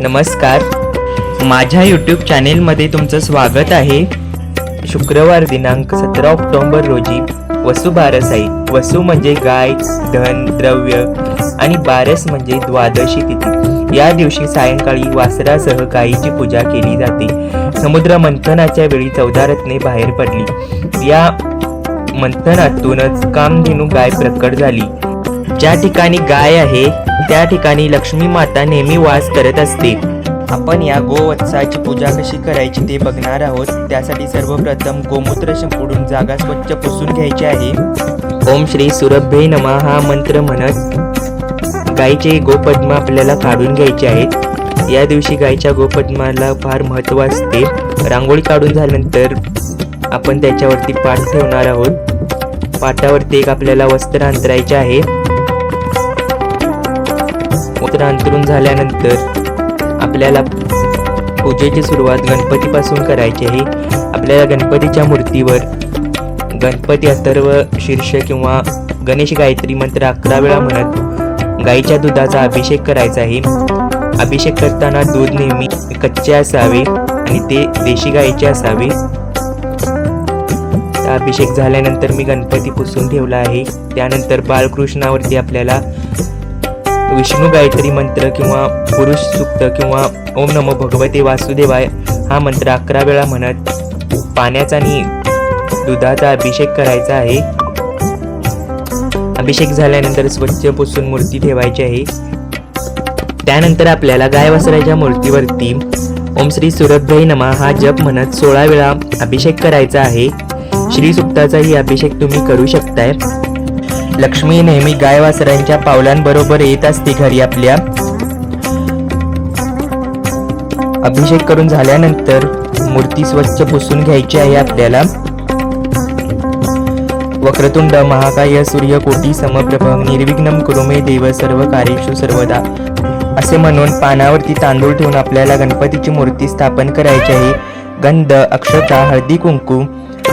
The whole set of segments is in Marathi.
नमस्कार. माझ्या यूट्यूब चॅनेलमध्ये तुमचं स्वागत आहे. शुक्रवार दिनांक सतरा ऑक्टोबर रोजी वसू बारसाई. वसू म्हणजे गाय धन द्रव्य आणि बारस म्हणजे द्वादशी तिथी. या दिवशी सायंकाळी वासरासह गायीची पूजा केली जाते. समुद्र मंथनाच्या वेळी चौदा रत्ने बाहेर पडली. या मंथनातूनच कामधेनू गाय प्रकट झाली. ज्या ठिकाणी गाय आहे त्या ठिकाणी लक्ष्मी माता नेहमी वास करत असते. आपण या गोवत्साची पूजा कशी करायची ते बघणार आहोत. त्यासाठी सर्वप्रथम गोमूत्र शिंपडून जागा स्वच्छ पुसून घ्यायची आहे. ओम श्री सुरभे नमा हा मंत्र म्हणत गायीचे गोपद्म आपल्याला काढून घ्यायचे आहेत. या दिवशी गायीच्या गोपद्माला फार महत्त्व असते. रांगोळी काढून झाल्यानंतर आपण त्याच्यावरती पाठ ठेवणार आहोत. पाटावरती एक आपल्याला वस्त्र अंतरायचे आहे. उतर अंतरून झाल्यानंतर आपल्याला पूजेची सुरुवात गणपतीपासून करायची आहे. आपल्याला गणपतीच्या मूर्तीवर गणपती अथर्व शीर्ष किंवा गणेश गायत्री मंत्र अकरा वेळा म्हणत गाईच्या दुधाचा अभिषेक करायचा आहे. अभिषेक करताना दूध नेहमी कच्चे असावे आणि ते देशी गाईचे असावे. तर अभिषेक झाल्यानंतर मी गणपती पुसून ठेवला आहे. त्यानंतर बाळकृष्णावरती आपल्याला विष्णू गायत्री मंत्र किंवा पुरुष सुक्त किंवा ओम नमो भगवते वासुदेवाय हा मंत्र अकरा वेळा म्हणत पाण्याचा आणि दुधाचा अभिषेक करायचा आहे. अभिषेक झाल्यानंतर स्वच्छ पुसून मूर्ती ठेवायची आहे. त्यानंतर आपल्याला गाय वासराच्या मूर्तीवरती ओम श्री सुरभ्रय नमा हा जप म्हणत सोळा वेळा अभिषेक करायचा आहे. श्री सुक्ताचाही अभिषेक तुम्ही करू शकताय. लक्ष्मी नेहमी गाय वासरांच्या पावलांबरोबर येत असते घरी आपल्या. अभिषेक करून झाल्यानंतर मूर्ती स्वच्छ पुसून घ्यायची आहे आपल्याला. वक्रतुंड महाकाय सूर्यकोटी समप्रभ निर्विघ्नम कुरुमे देव सर्व कार्येषु सर्वदा. असे म्हणून पानावरती तांदूळ ठेवून आपल्याला गणपतीची मूर्ती स्थापन करायची आहे. गंध अक्षता हळदी कुंकू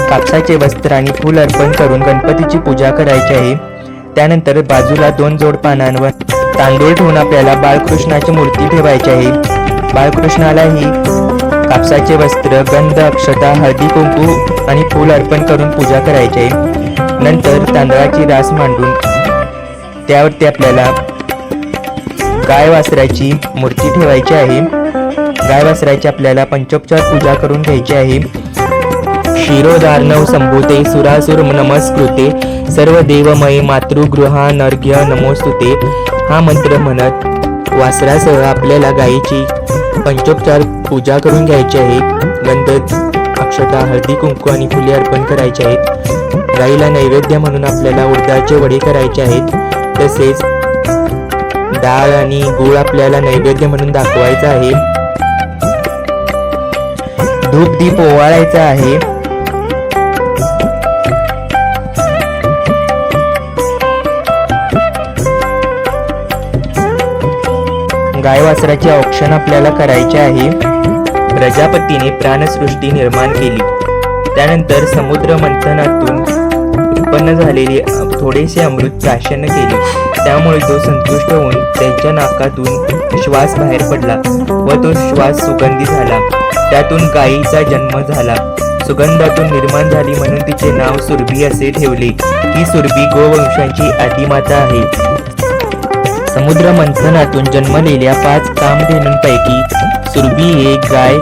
कापसाचे वस्त्र आणि फूल अर्पण करून गणपतीची पूजा करायची आहे. त्यानंतर बाजूला दोन जोड पानांवर तांदूळ ठेवून आपल्याला बाळकृष्णाची मूर्ती ठेवायची आहे. बाळकृष्णालाही कापसाचे वस्त्र गंध अक्षता हळदी कुंकू आणि फूल अर्पण करून पूजा करायची आहे. नंतर तांदळाची रास मांडून त्यावरती आपल्याला गाय वासराची मूर्ती ठेवायची आहे. गाय वासराची आपल्याला पंचोपचार पूजा करून घ्यायची आहे. शिरोधार्णव संभूते सुरासुर नमस्कृते सर्व देवमय मातृगृहा नर्घ्य नमोस्तुते। हा मंत्र म्हणत वासरासह आपल्याला गायीची पंचोपचार पूजा करून घ्यायची आहे. गंध अक्षता हळदी कुंकू आणि फुले अर्पण करायचे आहेत. गाईला नैवेद्य म्हणून आपल्याला उडदाचे वडे करायचे आहेत. तसेच डाळ आणि गूळ आपल्याला नैवेद्य म्हणून दाखवायचा आहे. धूप दीप ओवाळायचा आहे. गाय वासराचे औक्षण आपल्याला करायचे आहे. प्रजापतीने प्राणसृष्टी निर्माण केली. त्यानंतर समुद्र मंथनातून उत्पन्न झालेले थोडेसे अमृत प्राशन केले. त्यामुळे तो संतुष्ट होऊन त्यांच्या नाकातून श्वास बाहेर पडला व तो श्वास सुगंधी झाला. त्यातून गायीचा जन्म झाला. सुगंधातून निर्माण झाली म्हणून तिचे नाव सुरभी असे ठेवले. ही सुरभी गोवंशांची आदिमाता आहे. समुद्र मंथनातून जन्मलेल्या पाच कामधेनूंपैकी सुरभी एक गाय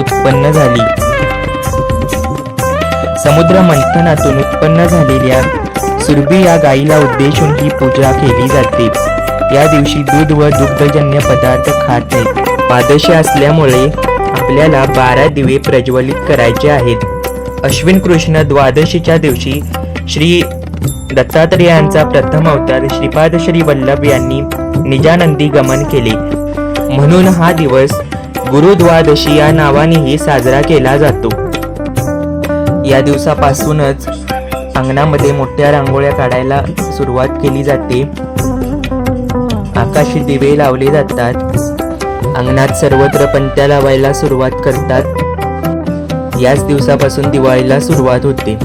उत्पन्न झाली. समुद्र मंथनातून उत्पन्न झालेल्या सुरभी या गायीला उद्देशून ही पूजा केली जाते. या दिवशी दूध व दुग्धजन्य पदार्थ खात नाही. पादशी असल्यामुळे आपल्याला बारा दिवे प्रज्वलित करायचे आहेत. अश्विन कृष्ण द्वादशीच्या दिवशी श्री दत्तात्रेयांचा प्रथम अवतार श्रीपाद श्री वल्लभ यांनी निजानंदी गमन केले. म्हणून हा दिवस गुरुद्वादशी या नावानेही साजरा केला जातो. या दिवसापासूनच अंगणामध्ये मोठ्या रांगोळ्या काढायला सुरुवात केली जाते. आकाशी दिवे लावले जातात. अंगणात सर्वत्र पंत्या लावायला सुरुवात करतात. याच दिवसापासून दिवाळीला सुरुवात होते.